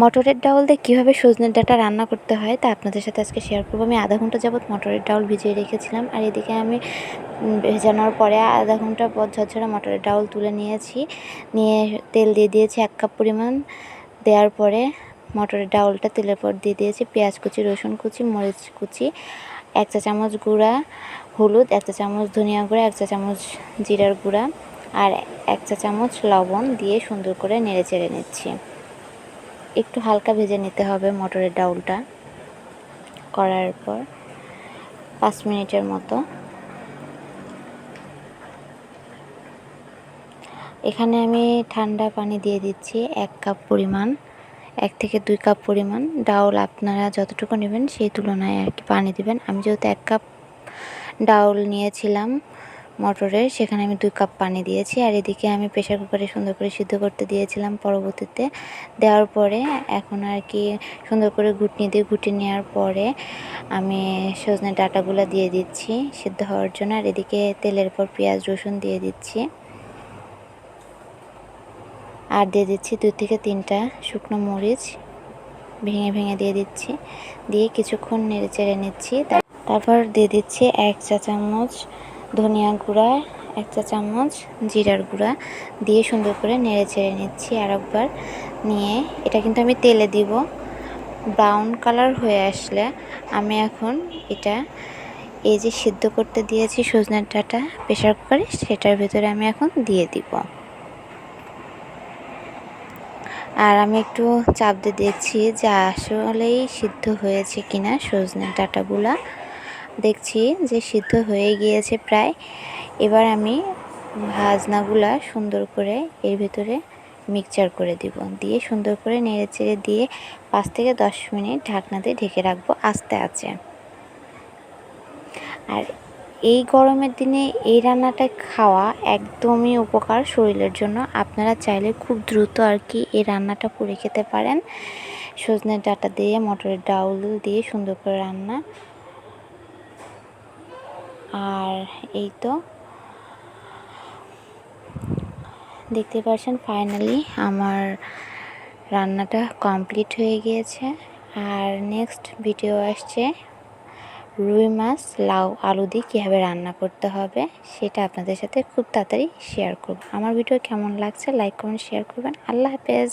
মটরের ডাউল দিয়ে কীভাবে সজনের ডাটা রান্না করতে হয় তা আপনাদের সাথে আজকে শেয়ার করব। আমি আধা ঘণ্টা যাবত মটরের ডাউল ভিজিয়ে রেখেছিলাম আর এদিকে আমি ভেজানোর পরে আধা ঘণ্টা পর ঝরঝরা মটরের ডাউল তুলে নিয়েছি। নিয়ে তেল দিয়ে দিয়েছি এক কাপ পরিমাণ। দেওয়ার পরে মটরের ডাউলটা তেলের পর দিয়ে দিয়েছি পেঁয়াজ কুচি, রসুন কুচি, মরিচ কুচি, এক চা চামচ গুঁড়া, হলুদ, এক চা চামচ ধনিয়া গুঁড়া, এক চা চামচ জিরার গুঁড়া আর এক চা চামচ লবণ দিয়ে সুন্দর করে নেড়ে চেড়ে নিচ্ছি। একটু হালকা ভেজে নিতে হবে মটরের ডাউলটা করার পর পাঁচ মিনিটের মতো। এখানে আমি ঠান্ডা পানি দিয়ে দিচ্ছি এক কাপ পরিমাণ, এক থেকে দুই কাপ পরিমাণ। ডাউল আপনারা যতটুকু নেবেন সেই তুলনায় আর কি পানি দিবেন। আমি যেহেতু এক কাপ ডাউল নিয়েছিলাম মটরের, সেখানে আমি দুই কাপ পানি দিয়েছি আর এদিকে আমি প্রেশার কুকারে সুন্দর করে সিদ্ধ করতে দিয়েছিলাম পরবর্তীতে। দেওয়ার পরে এখন আর কি সুন্দর করে ঘুটনি দিয়ে ঘুটে নেওয়ার পরে আমি সজনে ডাঁটাগুলো দিয়ে দিচ্ছি সিদ্ধ হওয়ার জন্য আর এদিকে তেলের পর পেঁয়াজ, রসুন দিয়ে দিচ্ছি। আর দিয়ে দিচ্ছি দুই থেকে তিনটা শুকনো মরিচ ভেঙে ভেঙে দিয়ে দিচ্ছি। দিয়ে কিছুক্ষণ নেড়ে চেড়ে নিচ্ছি। তারপর দিয়ে দিচ্ছি এক চা চামচ ধনিয়া গুঁড়া এক চা চামচ জিরার গুঁড়া দিয়ে সুন্দর করে নেড়ে চেড়ে নিচ্ছি আর একবার নিয়ে। এটা কিন্তু আমি তেলে দিব। ব্রাউন কালার হয়ে আসলে আমি এখন এটা এই যে সিদ্ধ করতে দিয়েছি সজনের ডাটা প্রেশার কুকারে, সেটার ভিতরে আমি এখন দিয়ে দিব। আর আমি একটু চাপ দিয়ে দেখছি যে আসলেই সিদ্ধ হয়েছে কিনা সজনের ডাঁটাগুলা। দেখছি যে সিদ্ধ হয়ে গিয়েছে প্রায়। এবার আমি ভাজনাগুলা সুন্দর করে এর ভিতরে মিক্সচার করে দিব। দিয়ে সুন্দর করে নেড়ে চেড়ে দিয়ে পাঁচ থেকে দশ মিনিট ঢাকনা দিয়ে ঢেকে রাখব আস্তে আছে আর এই গরমের দিনে এই রান্নাটা খাওয়া একদমই উপকার শরীরের জন্য। আপনারা চাইলে খুব দ্রুত আর কি এই রান্নাটা করে খেতে পারেন। সজনের ডাঁটা দিয়ে, মটরের ডাউল দিয়ে সুন্দর করে রান্না আর এই তো। দেখতে পাচ্ছেন ফাইনালি আমার রান্নাটা কমপ্লিট হয়ে গিয়েছে। আর নেক্সট ভিডিও আসছে রুই মাছ লাউ আলু দিয়ে কীভাবে রান্না করতে হবে, সেটা আপনাদের সাথে খুব তাড়াতাড়ি শেয়ার করব। আমার ভিডিও কেমন লাগছে লাইক কমেন্ট শেয়ার করবেন। আল্লাহ হাফেজ।